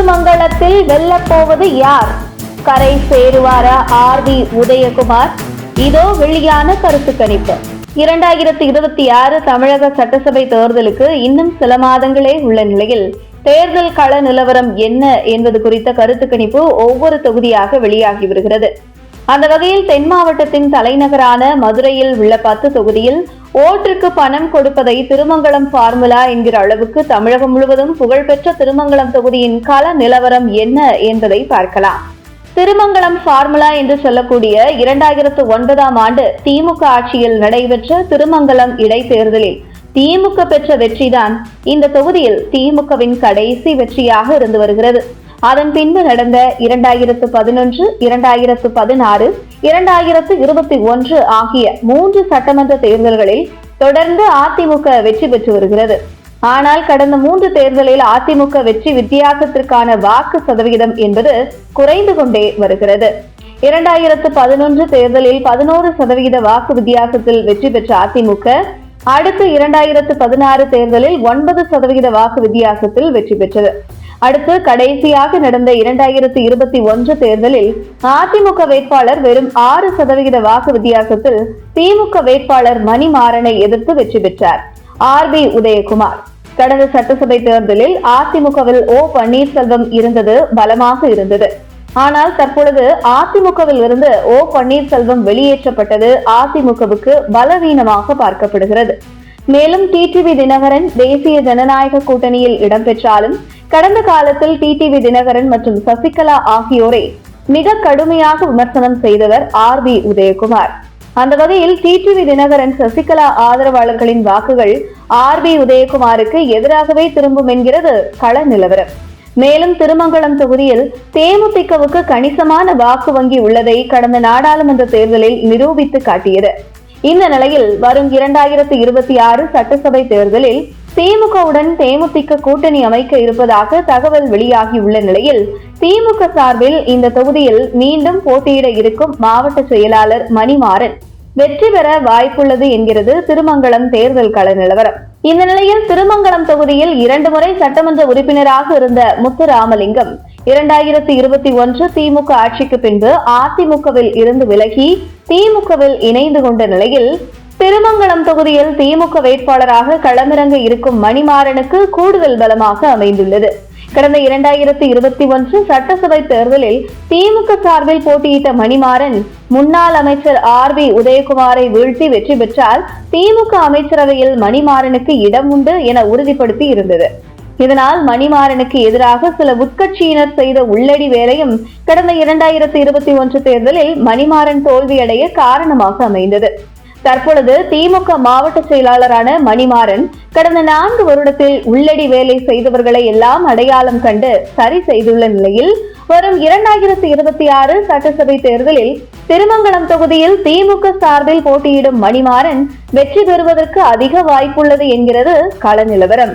திருமங்கலத்தில் வெல்லப்போவது யார்? கரை சேருவாரா R we Udhayakumar. இதோ வெளியான கருத்து கணிப்பு. இரண்டாயிரத்தி இருபத்தி ஆறு தமிழக சட்டசபை தேர்தலுக்கு இன்னும் சில மாதங்களே உள்ள நிலையில் தேர்தல் கள நிலவரம் என்ன என்பது குறித்த கருத்து கணிப்பு ஒவ்வொரு தொகுதியாக வெளியாகி வருகிறது. அந்த வகையில் தென் மாவட்டத்தின் தலைநகரான மதுரையில் உள்ள பத்து தொகுதியில் ஓட்டிற்கு பணம் கொடுப்பதை திருமங்கலம் ஃபார்முலா என்கிற அளவுக்கு தமிழகம் முழுவதும் புகழ்பெற்ற திருமங்கலம் தொகுதியின் கள நிலவரம் என்ன என்பதை பார்க்கலாம். திருமங்கலம் ஃபார்முலா என்று சொல்லக்கூடிய இரண்டாயிரத்து ஒன்பதாம் ஆண்டு திமுக ஆட்சியில் நடைபெற்ற திருமங்கலம் இடைத்தேர்தலில் திமுக பெற்ற வெற்றிதான் இந்த தொகுதியில் திமுகவின் கடைசி வெற்றியாக இருந்து வருகிறது. அதன் பின்பு நடந்த இரண்டாயிரத்து பதினொன்று இரண்டாயிரத்து பதினாறு இரண்டாயிரத்து இருபத்தி ஒன்று ஆகிய மூன்று சட்டமன்ற தேர்தல்களில் தொடர்ந்து அதிமுக வெற்றி பெற்று வருகிறது. ஆனால் கடந்த மூன்று தேர்தலில் அதிமுக வெற்றி வித்தியாசத்திற்கான வாக்கு சதவிகிதம் என்பது குறைந்து கொண்டே வருகிறது. இரண்டாயிரத்து பதினொன்று தேர்தலில் பதினோரு சதவிகித வாக்கு வித்தியாசத்தில் வெற்றி பெற்ற அதிமுக அடுத்து இரண்டாயிரத்து பதினாறு தேர்தலில் ஒன்பது சதவிகித வாக்கு வித்தியாசத்தில் வெற்றி பெற்றது. அடுத்து கடைசியாக நடந்த இரண்டாயிரத்தி இருபத்தி ஒன்று தேர்தலில் அதிமுக வேட்பாளர் வெறும் ஆறு சதவிகித வாக்கு வித்தியாசத்தில் திமுக வேட்பாளர் மணிமாறனை எதிர்த்து வெற்றி பெற்றார். R P Udhayakumar. கடந்த சட்டசபை தேர்தலில் அதிமுகவில் ஓ பன்னீர்செல்வம் இருந்தது பலமாக இருந்தது. ஆனால் தற்பொழுது அதிமுகவில் இருந்து ஓ பன்னீர்செல்வம் வெளியேற்றப்பட்டது அதிமுகவுக்கு பலவீனமாக பார்க்கப்படுகிறது. மேலும் டிடிவி தினகரன் தேசிய ஜனநாயக கூட்டணியில் இடம்பெற்றாலும் கடந்த காலத்தில் டிடிவி தினகரன் மற்றும் சசிகலா ஆகியோரை மிக கடுமையாக விமர்சனம் செய்தவர் ஆர் பி உதயகுமார். அந்த வகையில் டிடிவி தினகரன் சசிகலா ஆதரவாளர்களின் வாக்குகள் ஆர் பி உதயகுமாருக்கு எதிராகவே திரும்பும் என்கிறது கள நிலவரம். மேலும் திருமங்கலம் தொகுதியில் தேமுதிகவுக்கு கணிசமான வாக்கு வங்கி உள்ளதை கடந்த நாடாளுமன்ற தேர்தலில் நிரூபித்து காட்டியது. இந்த நிலையில் வரும் இரண்டாயிரத்தி இருபத்தி ஆறு சட்டசபை தேர்தலில் திமுகவுடன் தேமுதிக கூட்டணி அமைக்க இருப்பதாக தகவல் வெளியாகியுள்ள நிலையில் திமுக சார்பில் இந்த தொகுதியில் மீண்டும் போட்டியிட இருக்கும் மாவட்ட செயலாளர் மணிமாறன் வெற்றி பெற வாய்ப்புள்ளது என்கிறது திருமங்கலம் தேர்தல் கள நிலவரம். இந்த நிலையில் திருமங்கலம் தொகுதியில் இரண்டு முறை சட்டமன்ற உறுப்பினராக இருந்த முத்துராமலிங்கம் இரண்டாயிரத்தி இருபத்தி ஒன்று திமுக ஆட்சிக்கு பின்பு அதிமுகவில் இருந்து விலகி திமுகவில் இணைந்து கொண்ட நிலையில் திருமங்கலம் தொகுதியில் திமுக வேட்பாளராக களமிறங்க இருக்கும் மணிமாறனுக்கு கூடுதல் பலமாக அமைந்துள்ளது. கடந்த இரண்டாயிரத்தி இருபத்தி ஒன்று சட்டசபை தேர்தலில் திமுக சார்பில் போட்டியிட்ட மணிமாறன் முன்னாள் அமைச்சர் ஆர் வி உதயகுமாரை வீழ்த்தி வெற்றி பெற்றால் திமுக அமைச்சரவையில் மணிமாறனுக்கு இடம் உண்டு என உறுதிப்படுத்தி இருந்தது. இதனால் மணிமாறனுக்கு எதிராக சில உட்கட்சியினர் செய்த உள்ளடி வேலையும் கடந்த இரண்டாயிரத்தி இருபத்தி ஒன்று தேர்தலில் மணிமாறன் தோல்வியடைய காரணமாக அமைந்தது. தற்பொழுது திமுக மாவட்ட செயலாளரான மணிமாறன் கடந்த நான்கு வருடத்தில் உள்ளடி வேலை செய்தவர்களை எல்லாம் அடையாளம் கண்டு சரி செய்துள்ள நிலையில் வரும் இரண்டாயிரத்தி இருபத்தி ஆறு சட்டசபை தேர்தலில் திருமங்கலம் தொகுதியில் திமுக சார்பில் போட்டியிடும் மணிமாறன் வெற்றி பெறுவதற்கு அதிக வாய்ப்புள்ளது என்கிறது கள நிலவரம்.